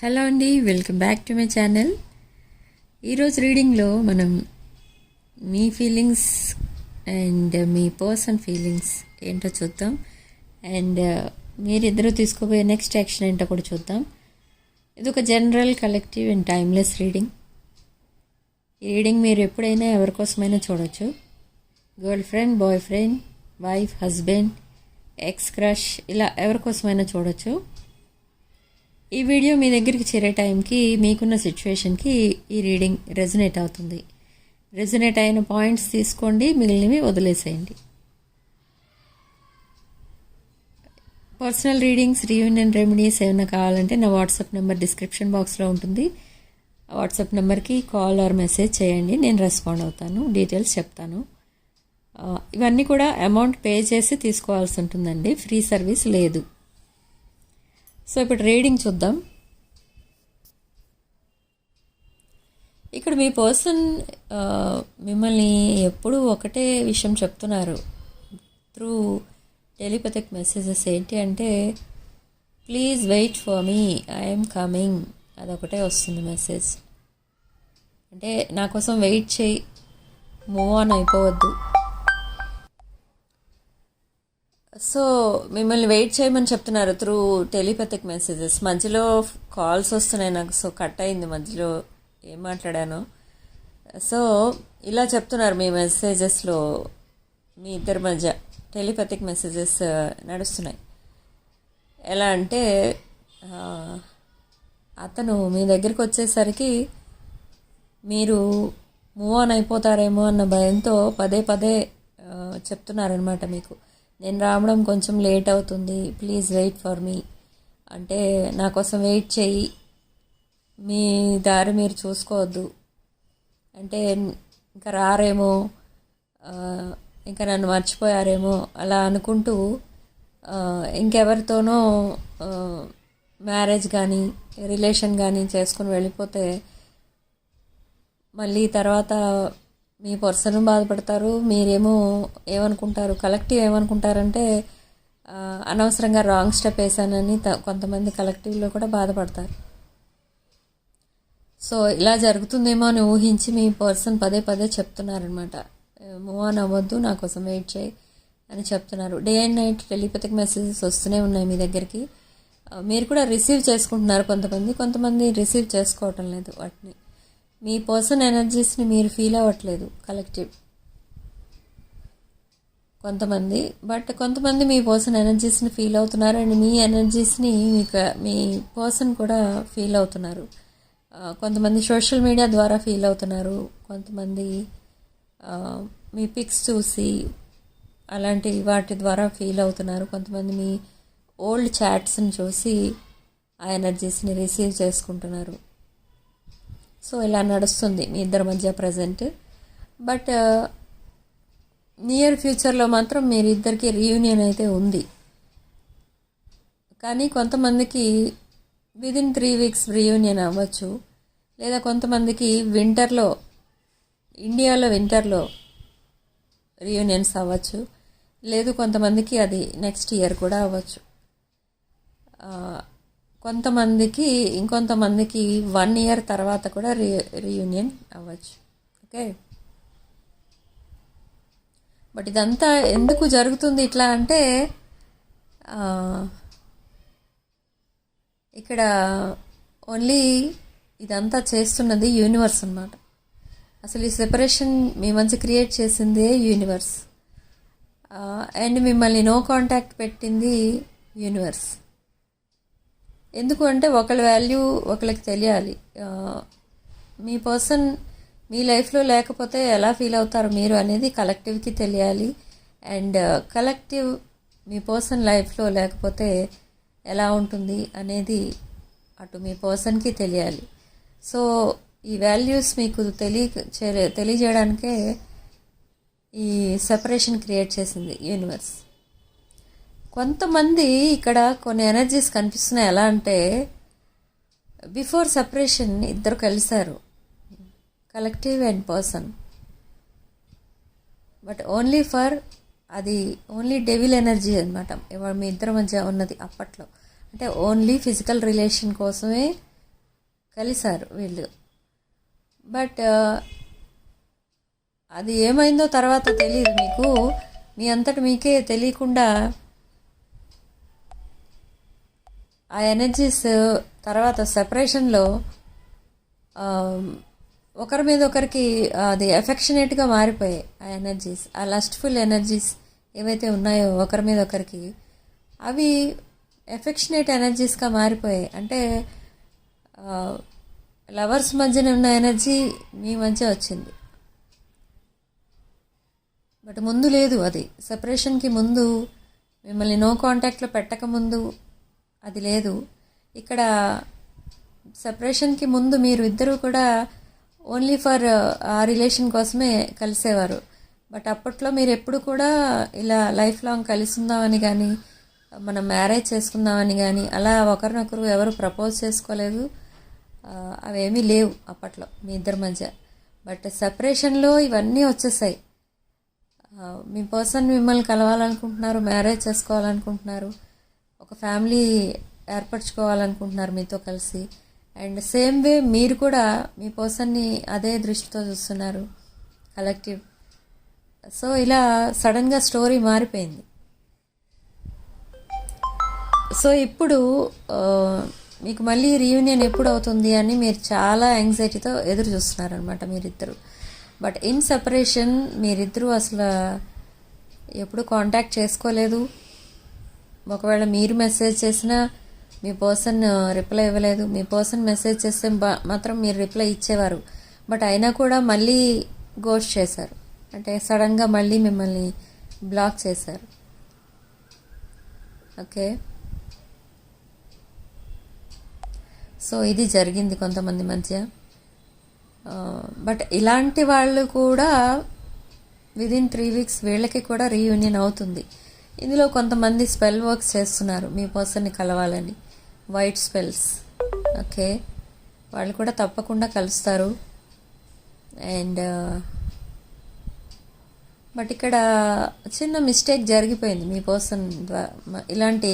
Hello అండి welcome back to my channel ఈరోజు రీడింగ్లో మనం మీ ఫీలింగ్స్ అండ్ uh, మీ పర్సన్ ఫీలింగ్స్ ఏంటో చూద్దాం. అండ్ uh, మీరిద్దరూ తీసుకోబోయే నెక్స్ట్ యాక్షన్ ఏంటో కూడా చూద్దాం. ఇది ఒక general collective and timeless reading ఈ రీడింగ్ మీరు ఎప్పుడైనా ఎవరికోసమైనా చూడొచ్చు. Girlfriend boyfriend wife husband ex crush ఇలా ఎవరికోసమైనా చూడొచ్చు. ఈ వీడియో మీ దగ్గరికి చేరే టైంకి మీకున్న సిచ్యువేషన్కి ఈ రీడింగ్ రెజనేట్ అవుతుంది. రెజనేట్ అయిన పాయింట్స్ తీసుకోండి మిగిలినవి వదిలేసేయండి. పర్సనల్ రీడింగ్స్ రీయూనియన్ రెమెడీస్ ఏమైనా కావాలంటే నా వాట్సాప్ నెంబర్ డిస్క్రిప్షన్ బాక్స్లో ఉంటుంది. ఆ వాట్సాప్ నెంబర్కి కాల్ ఆర్ మెసేజ్ చేయండి నేను రెస్పాండ్ అవుతాను డీటెయిల్స్ చెప్తాను. ఇవన్నీ కూడా అమౌంట్ పే చేసి తీసుకోవాల్సి ఉంటుందండి ఫ్రీ సర్వీస్ లేదు. సో ఇప్పుడు రీడింగ్ చూద్దాం. ఇక్కడ మీ పర్సన్ మిమ్మల్ని ఎప్పుడూ ఒకటే విషయం చెప్తున్నారు. త్రూ టెలిపతిక్ మెసేజెస్ ఏంటి అంటే please wait for me I'm coming అదొకటే వస్తుంది మెసేజ్. అంటే నా కోసం వెయిట్ చేయి. మూవ్ ఆన్ అయిపోవద్దు. సో మిమ్మల్ని వెయిట్ చేయమని చెప్తున్నారు త్రూ టెలిపతిక్ మెసేజెస్ మధ్యలో కాల్స్ వస్తున్నాయి నాకు సో కట్ అయింది మధ్యలో ఏం మాట్లాడాను? సో ఇలా చెప్తున్నారు మీ మెసేజెస్లో మీ ఇద్దరి మధ్య టెలిపతిక్ మెసేజెస్ uh, నడుస్తున్నాయి. ఎలా అంటే అతను మీ దగ్గరికి వచ్చేసరికి మీరు మూవ్ ఆన్ అయిపోతారేమో అన్న భయంతో పదే పదే చెప్తున్నారనమాట మీకు. నేను రావడం కొంచెం లేట్ అవుతుంది. ప్లీజ్ వెయిట్ ఫర్ మీ అంటే నా కోసం వెయిట్ చేయి. మీ దారి మీరు చూసుకోవద్దు. అంటే ఇంకా రారేమో ఇంకా నన్ను మర్చిపోయారేమో అలా అనుకుంటూ ఇంకెవరితోనో మ్యారేజ్ కానీ రిలేషన్ కానీ చేసుకుని వెళ్ళిపోతే మళ్ళీ తర్వాత మీ పర్సన్ బాధపడతారు మీరేమో ఏమనుకుంటారు కలెక్టివ్ ఏమనుకుంటారంటే అనవసరంగా రాంగ్ స్టెప్ వేసానని త- కొంతమంది కలెక్టివ్లో కూడా బాధపడతారు. సో ఇలా జరుగుతుందేమో అని ఊహించి మీ పర్సన్ పదే పదే చెప్తున్నారనమాట. మూవ్ ఆన్ అవ్వద్దు నా కోసం వెయిట్ చేయి అని చెప్తున్నారు. Day and night telepathic messages వస్తూనే ఉన్నాయి మీ దగ్గరికి. మీరు కూడా రిసీవ్ చేసుకుంటున్నారు కొంతమంది. కొంతమంది రిసీవ్ చేసుకోవటం లేదు వాటిని. మీ పర్సన్ ఎనర్జీస్ని మీరు ఫీల్ అవ్వట్లేదు కలెక్టివ్. కొంతమంది బట్ కొంతమంది మీ పర్సన్ ఎనర్జీస్ని ఫీల్ అవుతున్నారు అండ్ మీ ఎనర్జీస్ని మీకు మీ పర్సన్ కూడా ఫీల్ అవుతున్నారు. కొంతమంది సోషల్ మీడియా ద్వారా ఫీల్ అవుతున్నారు. కొంతమంది మీ పిక్స్ చూసి అలాంటి వాటి ద్వారా ఫీల్ అవుతున్నారు. కొంతమంది మీ ఓల్డ్ చాట్స్ని చూసి ఆ ఎనర్జీస్ని రిసీవ్ చేసుకుంటున్నారు. సో ఇలా నడుస్తుంది మీ ఇద్దరి మధ్య ప్రజెంట్ బట్ నియర్ ఫ్యూచర్లో మాత్రం మీరిద్దరికి రీయూనియన్ అయితే ఉంది. కానీ కొంతమందికి విదిన్ త్రీ వీక్స్ రీయూనియన్ అవ్వచ్చు. లేదా కొంతమందికి వింటర్లో ఇండియాలో వింటర్లో రీయూనియన్స్ అవ్వచ్చు. లేదు కొంతమందికి అది నెక్స్ట్ ఇయర్ కూడా అవ్వచ్చు. Uh, కొంతమందికి ఇంకొంతమందికి వన్ ఇయర్ తర్వాత కూడా రీ రీయూనియన్ అవ్వచ్చు. ఓకే బట్ ఇదంతా ఎందుకు జరుగుతుంది ఇట్లా అంటే ఇక్కడ ఓన్లీ ఇదంతా చేస్తున్నది యూనివర్స్ అన్నమాట. అసలు ఈ సెపరేషన్ మీ మంచి క్రియేట్ చేసిందే యూనివర్స్ అండ్ మిమ్మల్ని నో కాంటాక్ట్ పెట్టింది యూనివర్స్ ఎందుకు అంటే ఒకళ్ళ వాల్యూ ఒకళ్ళకి తెలియాలి. మీ పర్సన్ మీ లైఫ్లో లేకపోతే ఎలా ఫీల్ అవుతారు మీరు అనేది కలెక్టివ్కి తెలియాలి. అండ్ కలెక్టివ్ మీ పర్సన్ లైఫ్లో లేకపోతే ఎలా ఉంటుంది అనేది అటు మీ పర్సన్కి తెలియాలి. సో ఈ వాల్యూస్ మీకు తెలియ తెలియజేయడానికే ఈ సెపరేషన్ క్రియేట్ చేసింది యూనివర్స్ కొంతమంది ఇక్కడ కొన్ని ఎనర్జీస్ కనిపిస్తున్నాయి. ఎలా అంటే బిఫోర్ సపరేషన్ ఇద్దరు కలిశారు. Collective and person but only for అది ఓన్లీ డెవిల్ ఎనర్జీ అనమాట ఇవాళ మీ ఇద్దరి మధ్య ఉన్నది అప్పట్లో. అంటే ఓన్లీ ఫిజికల్ రిలేషన్ కోసమే కలిశారు వీళ్ళు. బట్ uh, అది ఏమైందో తర్వాత తెలియదు మీకు. మీ అంతటి మీకే తెలియకుండా ఆ ఎనర్జీస్ తర్వాత సెపరేషన్లో um, ఒకరి మీద ఒకరికి అది ఎఫెక్షనేట్గా మారిపోయాయి ఆ ఎనర్జీస్ ఆ లస్ట్ఫుల్ ఎనర్జీస్ ఏవైతే ఉన్నాయో ఒకరి మీద ఒకరికి అవి ఎఫెక్షనేట్ ఎనర్జీస్గా మారిపోయాయి అంటే లవర్స్ మధ్యన ఉన్న ఎనర్జీ మీ మధ్య వచ్చింది. బట్ ముందు లేదు అది. సెపరేషన్కి ముందు మిమ్మల్ని నో కాంటాక్ట్లో పెట్టక ముందు అది లేదు. ఇక్కడ సపరేషన్కి ముందు మీరు ఇద్దరు కూడా ఓన్లీ ఫర్ uh, ఆ రిలేషన్ కోసమే కలిసేవారు. బట్ అప్పట్లో మీరు ఎప్పుడు కూడా ఇలా లైఫ్ లాంగ్ కలిసి ఉందామని కానీ మనం మ్యారేజ్ చేసుకుందామని కానీ అలా ఒకరినొకరు ఎవరు ప్రపోజ్ చేసుకోలేదు. అవేమీ లేవు అప్పట్లో మీ ఇద్దరి మధ్య. బట్ సపరేషన్లో ఇవన్నీ వచ్చేసాయి. మీ పర్సన్ మిమ్మల్ని కలవాలనుకుంటున్నారు మ్యారేజ్ చేసుకోవాలనుకుంటున్నారు. ఒక ఫ్యామిలీ ఏర్పరచుకోవాలనుకుంటున్నారు మీతో కలిసి. అండ్ సేమ్ వే మీరు కూడా మీ పర్సన్ని అదే దృష్టితో చూస్తున్నారు కలెక్టివ్. సో ఇలా సడన్గా స్టోరీ మారిపోయింది. సో ఇప్పుడు మీకు మళ్ళీ రీయూనియన్ ఎప్పుడు అవుతుంది అని మీరు చాలా యాంగ్జైటీతో ఎదురు చూస్తున్నారనమాట మీరిద్దరు. బట్ ఇన్ సపరేషన్ మీరిద్దరూ అసలు ఎప్పుడు కాంటాక్ట్ చేసుకోలేదు. ఒకవేళ మీరు మెసేజ్ చేసినా మీ పర్సన్ రిప్లై ఇవ్వలేదు. మీ పర్సన్ మెసేజ్ చేస్తే బా- మాత్రం మీరు రిప్లై ఇచ్చేవారు. బట్ అయినా కూడా మళ్ళీ గోస్ట్ చేశారు. అంటే సడన్గా మళ్ళీ మిమ్మల్ని బ్లాక్ చేశారు. ఓకే? సో ఇది జరిగింది కొంతమంది మధ్య. బట్ ఇలాంటి వాళ్ళు కూడా విదిన్ త్రీ వీక్స్ వీళ్ళకి కూడా రీయూనియన్ అవుతుంది. ఇందులో కొంతమంది స్పెల్ వర్క్స్ చేస్తున్నారు. మీ పర్సన్ని కలవాలని. వైట్ స్పెల్స్ ఓకే వాళ్ళు కూడా తప్పకుండా కలుస్తారు. అండ్ బట్ uh, ఇక్కడ చిన్న మిస్టేక్ జరిగిపోయింది మీ పర్సన్ ద్వారా ఇలాంటి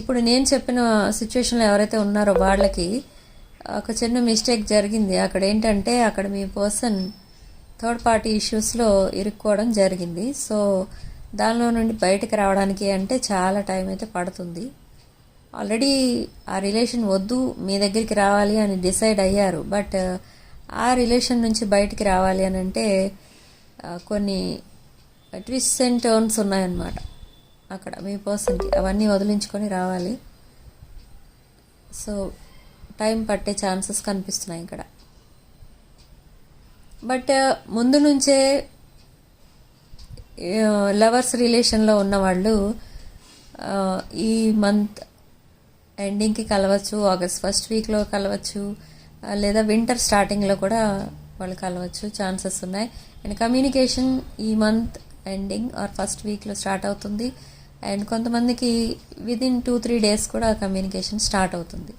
ఇప్పుడు నేను చెప్పిన సిచ్యువేషన్లో ఎవరైతే ఉన్నారో వాళ్ళకి ఒక చిన్న మిస్టేక్ జరిగింది. అక్కడ ఏంటంటే అక్కడ మీ పర్సన్ థర్డ్ పార్టీ ఇష్యూస్లో ఇరుక్కోవడం జరిగింది. సో దానిలో నుండి బయటకు రావడానికి అంటే చాలా టైం అయితే పడుతుంది. ఆల్రెడీ ఆ రిలేషన్ వద్దు మీ దగ్గరికి రావాలి అని డిసైడ్ అయ్యారు. బట్ ఆ రిలేషన్ నుంచి బయటికి రావాలి అని అంటే కొన్ని ట్విస్ట్ అండ్ టర్న్స్ ఉన్నాయన్నమాట. అక్కడ మీ పర్సన్కి అవన్నీ వదిలించుకొని రావాలి. సో టైం పట్టే ఛాన్సెస్ కనిపిస్తున్నాయి ఇక్కడ. బట్ ముందు నుంచే లవర్స్ రిలేషన్లో ఉన్నవాళ్ళు ఈ మంత్ ఎండింగ్కి కలవచ్చు ఆగస్ట్ ఫస్ట్ వీక్లో కలవచ్చు లేదా వింటర్ స్టార్టింగ్లో కూడా వాళ్ళు కలవచ్చు ఛాన్సెస్ ఉన్నాయి. అండ్ కమ్యూనికేషన్ ఈ మంత్ ఎండింగ్ ఆర్ ఫస్ట్ వీక్లో స్టార్ట్ అవుతుంది. అండ్ కొంతమందికి విదిన్ టూ త్రీ డేస్ కూడా కమ్యూనికేషన్ స్టార్ట్ అవుతుంది.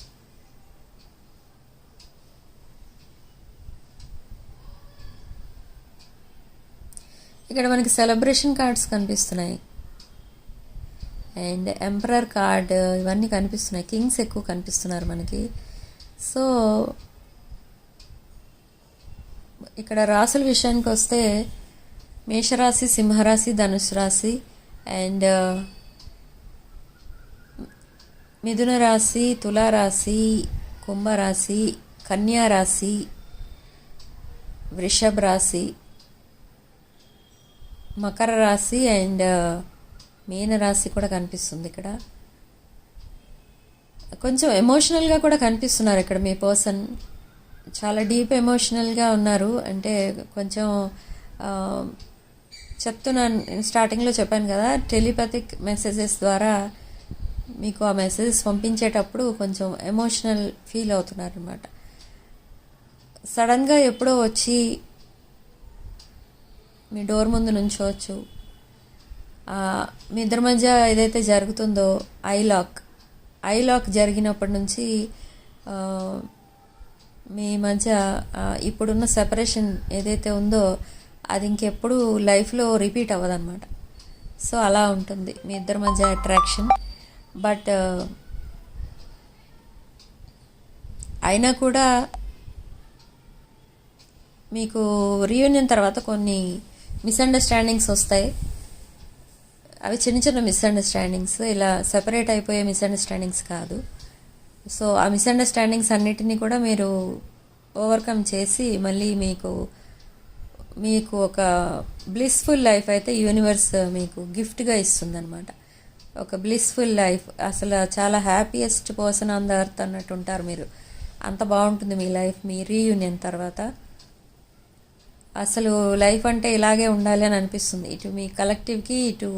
ఇక్కడ మనకి సెలబ్రేషన్ కార్డ్స్ కనిపిస్తున్నాయి. అండ్ ఎంపరర్ కార్డ్ ఇవన్నీ కనిపిస్తున్నాయి. కింగ్స్ ఎక్కువ కనిపిస్తున్నారు మనకి. సో ఇక్కడ రాసుల విషయానికి వస్తే మేషరాశి సింహరాశి ధనుసు రాశి అండ్ మిథున రాశి తులారాశి కుంభరాశి కన్యా రాశి వృషభ రాశి మకర రాశి అండ్ మీన రాశి కూడా కనిపిస్తుంది ఇక్కడ. కొంచెం ఎమోషనల్గా కూడా కనిపిస్తున్నారు ఇక్కడ మీ పర్సన్ చాలా డీప్ ఎమోషనల్గా ఉన్నారు. అంటే కొంచెం చెప్తున్నాను స్టార్టింగ్లో చెప్పాను కదా టెలిపతిక్ మెసేజెస్ ద్వారా మీకు ఆ మెసేజెస్ పంపించేటప్పుడు కొంచెం ఎమోషనల్ ఫీల్ అవుతున్నారు అనమాట సడన్గా ఎప్పుడో వచ్చి మీ డోర్ ముందు నుంచోవచ్చు. మీ ఇద్దరి మధ్య ఏదైతే జరుగుతుందో ఐ లాక్. ఐ లాక్ జరిగినప్పటి నుంచి మీ మధ్య ఇప్పుడున్న సెపరేషన్ ఏదైతే ఉందో అది ఇంకెప్పుడు లైఫ్లో రిపీట్ అవ్వదన్నమాట. సో అలా ఉంటుంది మీ ఇద్దరి మధ్య అట్రాక్షన్. బట్ అయినా కూడా మీకు రీయూనియన్ తర్వాత కొన్ని మిస్అండర్స్టాండింగ్స్ వస్తాయి. అవి చిన్న చిన్న మిస్అండర్స్టాండింగ్స్ ఇలా సెపరేట్ అయిపోయే మిస్అండర్స్టాండింగ్స్ కాదు. సో ఆ మిస్అండర్స్టాండింగ్స్ అన్నిటినీ కూడా మీరు ఓవర్కమ్ చేసి మళ్ళీ మీకు మీకు ఒక బ్లిస్ఫుల్ లైఫ్ అయితే యూనివర్స్ మీకు గిఫ్ట్గా ఇస్తుందన్నమాట. ఒక బ్లిస్ఫుల్ లైఫ్ అసలు చాలా happiest person on the earth అన్నట్టు ఉంటారు మీరు. అంత బాగుంటుంది మీ లైఫ్ మీ రీయూనియన్ తర్వాత. అసలు లైఫ్ అంటే ఇలాగే ఉండాలి అని అనిపిస్తుంది. ఇటు మీ కలెక్టివ్కి ఇటు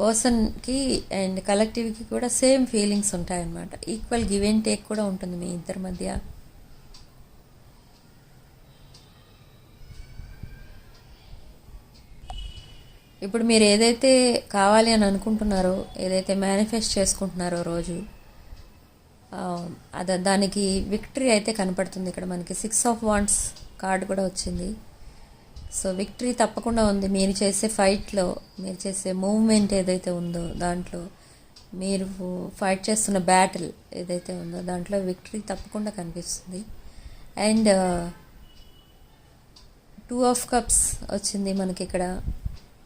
పర్సన్కి అండ్ కలెక్టివ్కి కూడా సేమ్ ఫీలింగ్స్ ఉంటాయన్నమాట. ఈక్వల్ గివ్ అండ్ టేక్ కూడా ఉంటుంది మీ ఇద్దరి మధ్య. ఇప్పుడు మీరు ఏదైతే కావాలి అని అనుకుంటున్నారో ఏదైతే మేనిఫెస్ట్ చేసుకుంటున్నారో రోజు అది అద దానికి విక్టరీ అయితే కనపడుతుంది. ఇక్కడ మనకి సిక్స్ ఆఫ్ వాండ్స్ కార్డు కూడా వచ్చింది. సో విక్టరీ తప్పకుండా ఉంది. మీరు చేసే ఫైట్లో మీరు చేసే మూవ్మెంట్ ఏదైతే ఉందో దాంట్లో మీరు ఫైట్ చేస్తున్న బ్యాటిల్ ఏదైతే ఉందో దాంట్లో విక్టరీ తప్పకుండా కనిపిస్తుంది. అండ్ టూ ఆఫ్ కప్స్ వచ్చింది మనకి ఇక్కడ.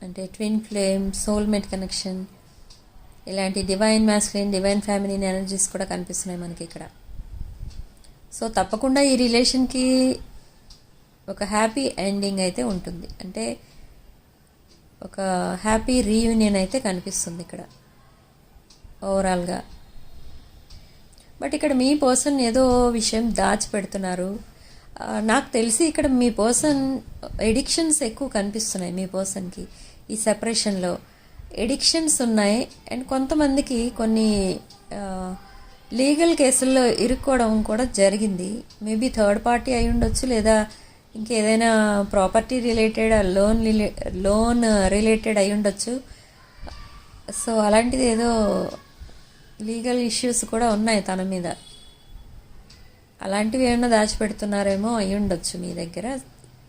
అంటే ట్విన్ ఫ్లేమ్ సోల్మేట్ కనెక్షన్ ఇలాంటి divine masculine divine feminine energies కూడా కనిపిస్తున్నాయి మనకి ఇక్కడ. సో తప్పకుండా ఈ రిలేషన్కి ఒక హ్యాపీ ఎండింగ్ అయితే ఉంటుంది. అంటే ఒక హ్యాపీ రీయూనియన్ అయితే కనిపిస్తుంది ఇక్కడ ఓవరాల్గా బట్ ఇక్కడ మీ పర్సన్ ఏదో విషయం దాచిపెడుతున్నారు. పెడుతున్నారు నాకు తెలిసి ఇక్కడ మీ పర్సన్ ఎడిక్షన్స్ ఎక్కువ కనిపిస్తున్నాయి మీ పర్సన్కి ఈ సెపరేషన్లో ఎడిక్షన్స్ ఉన్నాయి అండ్ కొంతమందికి కొన్ని లీగల్ కేసుల్లో ఇరుక్కోవడం కూడా జరిగింది. మేబీ థర్డ్ పార్టీ అయి ఉండొచ్చు లేదా ఇంకేదైనా property related loan loan related అయి ఉండొచ్చు. సో అలాంటిది ఏదో లీగల్ ఇష్యూస్ కూడా ఉన్నాయి తన మీద. అలాంటివి ఏమైనా దాచిపెడుతున్నారేమో అయి ఉండొచ్చు మీ దగ్గర.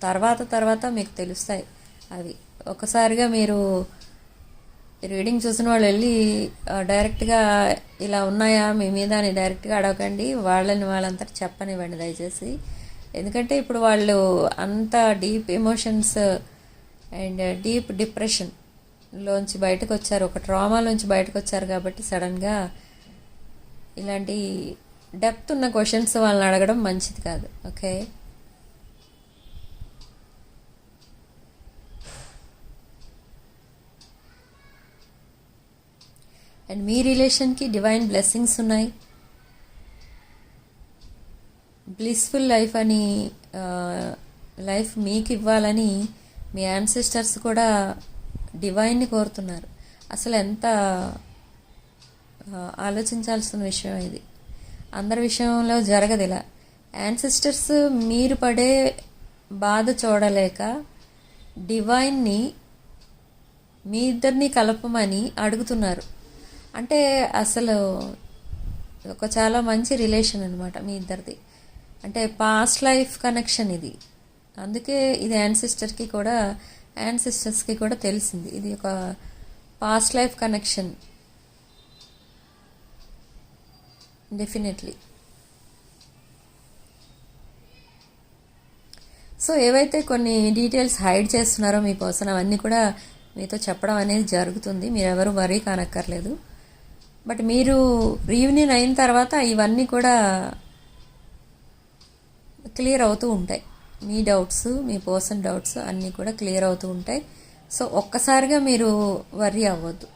తర్వాత తర్వాత మీకు తెలుస్తాయి అవి. ఒకసారిగా మీరు రీడింగ్ చూసిన వాళ్ళు వెళ్ళి డైరెక్ట్గా ఇలా ఉన్నాయా మీ మీద అని డైరెక్ట్గా అడగకండి వాళ్ళని వాళ్ళంతా చెప్పనివ్వండి దయచేసి. ఎందుకంటే ఇప్పుడు వాళ్ళు అంత deep emotions and deep depression లోంచి బయటకు వచ్చారు ఒక ట్రామాలోంచి బయటకు వచ్చారు కాబట్టి సడన్గా ఇలాంటి డెప్త్ ఉన్న క్వశ్చన్స్ వాళ్ళని అడగడం మంచిది కాదు. ఓకే? అండ్ మీ రిలేషన్కి డివైన్ బ్లెస్సింగ్స్ ఉన్నాయి? బ్లిస్ఫుల్ లైఫ్ అని లైఫ్ మీకు ఇవ్వాలని మీ యాన్సిస్టర్స్ కూడా డివైన్ని కోరుతున్నారు. అసలు ఎంత ఆలోచించాల్సిన విషయం ఇది. అందరి విషయంలో జరగదు ఇలా. యాన్సిస్టర్స్ మీరు పడే బాధ చూడలేక డివైన్ని మీ ఇద్దరిని కలపమని అడుగుతున్నారు. అంటే అసలు ఒక చాలా మంచి రిలేషన్ అనమాట మీ ఇద్దరిది. అంటే పాస్ట్ లైఫ్ కనెక్షన్ ఇది. అందుకే ఇది యాన్సిస్టర్కి కూడా యాన్సిస్టర్స్కి కూడా తెలిసింది. ఇది ఒక past life connection definitely so ఏవైతే కొన్ని డీటెయిల్స్ హైడ్ చేస్తున్నారో మీ కోసం అవన్నీ కూడా మీతో చెప్పడం అనేది జరుగుతుంది. మీరెవరు వరీ కానక్కర్లేదు. బట్ మీరు రీయూనియన్ అయిన తర్వాత ఇవన్నీ కూడా క్లియర్ అవుతూ ఉంటాయి. మీ డౌట్స్ మీ పర్సన్ డౌట్స్ అన్నీ కూడా క్లియర్ అవుతూ ఉంటాయి. సో ఒక్కసారిగా మీరు వర్రీ అవ్వద్దు.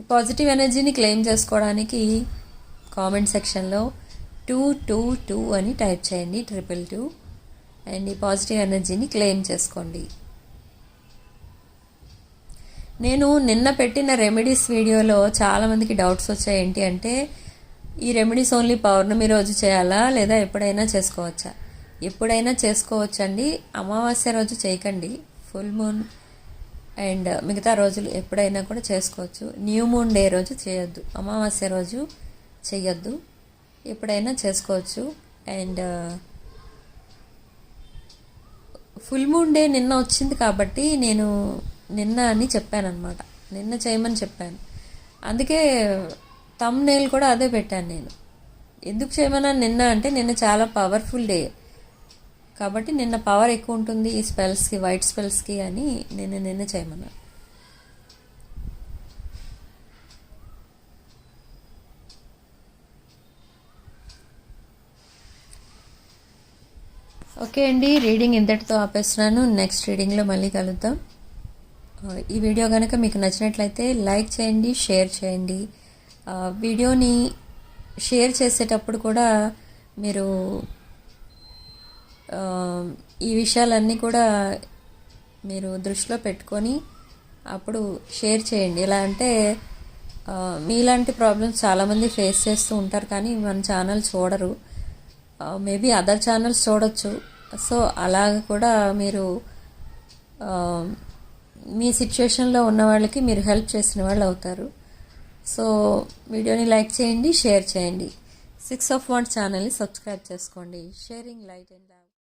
ఈ పాజిటివ్ ఎనర్జీని క్లెయిమ్ చేసుకోవడానికి కామెంట్ సెక్షన్లో టూ టూ టూ అని టైప్ చేయండి ట్రిపుల్ టూ అండ్ ఈ పాజిటివ్ ఎనర్జీని క్లెయిమ్ చేసుకోండి. నేను నిన్న పెట్టిన రెమెడీస్ వీడియోలో చాలామందికి డౌట్స్ వచ్చాయి. ఏంటి అంటే ఈ రెమెడీస్ ఓన్లీ పౌర్ణమి రోజు చేయాలా లేదా ఎప్పుడైనా చేసుకోవచ్చా? ఎప్పుడైనా చేసుకోవచ్చండి. అమావాస్య రోజు చేయకండి. ఫుల్ మూన్ అండ్ మిగతా రోజులు ఎప్పుడైనా కూడా చేసుకోవచ్చు. న్యూ మూన్ డే రోజు చేయొద్దు. అమావాస్య రోజు చేయొద్దు ఎప్పుడైనా చేసుకోవచ్చు. అండ్ ఫుల్ మూన్ డే నిన్న వచ్చింది కాబట్టి నేను నిన్న అని చెప్పాను అనమాట నిన్న చేయమని చెప్పాను. అందుకే తమ్ నెయిల్ కూడా అదే పెట్టాను నేను. ఎందుకు చేయమన్నా నిన్న అంటే నిన్న చాలా పవర్ఫుల్ డే కాబట్టి నిన్న పవర్ ఎక్కువ ఉంటుంది ఈ స్పెల్స్కి వైట్ స్పెల్స్కి అని నిన్న నిన్న చేయమన్నాను ఓకే అండి రీడింగ్ ఇంతటితో ఆపేస్తున్నాను. నెక్స్ట్ రీడింగ్లో మళ్ళీ కలుద్దాం. ఈ వీడియో కనుక మీకు నచ్చినట్లయితే లైక్ చేయండి షేర్ చేయండి. వీడియోని షేర్ చేసేటప్పుడు కూడా మీరు ఈ విషయాలన్నీ కూడా మీరు దృష్టిలో పెట్టుకొని అప్పుడు షేర్ చేయండి. ఎలా అంటే మీలాంటి ప్రాబ్లమ్స్ చాలామంది ఫేస్ చేస్తూ ఉంటారు కానీ మన ఛానల్ చూడరు. మేబీ అదర్ ఛానల్స్ చూడొచ్చు. సో అలాగ కూడా మీరు మీ సిచ్యువేషన్లో ఉన్న వాళ్ళకి మీరు హెల్ప్ చేసిన వాళ్ళు అవుతారు. సో వీడియోని లైక్ చేయండి షేర్ చేయండి. సిక్స్ ఆఫ్ వన్ ఛానల్ని సబ్స్క్రైబ్ చేసుకోండి. Sharing light and